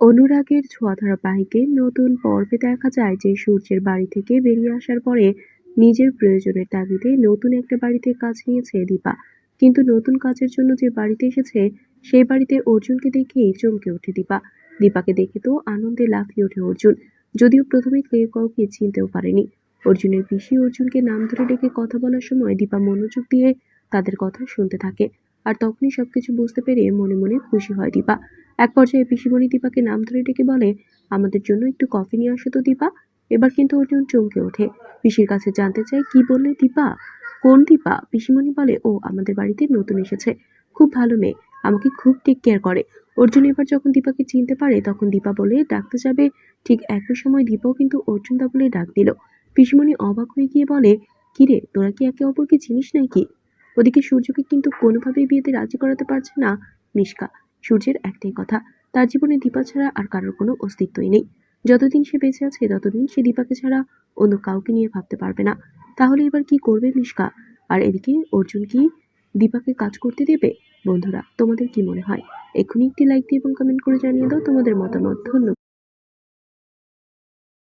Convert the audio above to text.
অনুরাগের ছোঁয়া ধারাবাহিকের নতুন পর্বে দেখা যায় যে সূর্যের বাড়ি থেকে বেরিয়ে আসার পরে নিজের প্রয়োজনের তাগিদে নতুন একটা বাড়িতে কাজ নিয়েছে দীপা। কিন্তু নতুন কাজের জন্য যে বাড়িতে এসেছে, সেই বাড়িতে অর্জুনকে দেখেই চমকে ওঠে দীপা। দীপাকে দেখে তো আনন্দে লাফিয়ে ওঠে অর্জুন। যদিও প্রথমে কেউ কাউকে চিনতেও পারেনি। অর্জুনের পিসি অর্জুনকে নাম ধরে ডেকে কথা বলার সময় দীপা মনোযোগ দিয়ে তাদের কথা শুনতে থাকে। আর তখনই সবকিছু বুঝতে পেরে মনে মনে খুশি হয় দীপা। এক পর্যায়ে পিসিমণি দীপাকে নাম ধরে ডেকে বলে, আমাদের জন্য একটু কফি নিয়ে আসো তো দীপা। এবার কিন্তু অর্জুন চমকে ওঠে। পিসির কাছে জানতে চায়, কি বললে দীপা? কোন দীপা? পিসিমণি বলে, ও, আমাদের বাড়িতে নতুন এসেছে। খুব ভালো মেয়ে, আমাকে খুব টেক কেয়ার করে। অর্জুন এবার যখন দীপাকে চিনতে পারে, তখন দীপা বলে, ডাকতে যাবে। ঠিক একই সময় দীপাও কিন্তু অর্জুন দা বলে ডাক দিল। পিসিমণি অবাক হয়ে গিয়ে বলে, কিরে, তোরা কি একে অপরকে চিনিস নাকি? ওদিকে সূর্যকে কিন্তু কোনোভাবেই বিয়েতে রাজি করাতে পারছে না মিশকা। সূর্যের একটাই কথা, তার জীবনে দীপা ছাড়া আর কারোর কোনো অস্তিত্বই নেই। যতদিন সে বেঁচে আছে, ততদিন সে দীপাকে ছাড়া অন্য কাউকে নিয়ে ভাবতে পারবে না। তাহলে এবার কি করবে মিশকা? আর এদিকে অর্জুন কি দীপাকে কাজ করতে দেবে? বন্ধুরা, তোমাদের কি মনে হয়? এক্ষুনি একটি লাইক দিয়ে এবং কমেন্ট করে জানিয়ে দাও তোমাদের মতামত। ধন্যবাদ।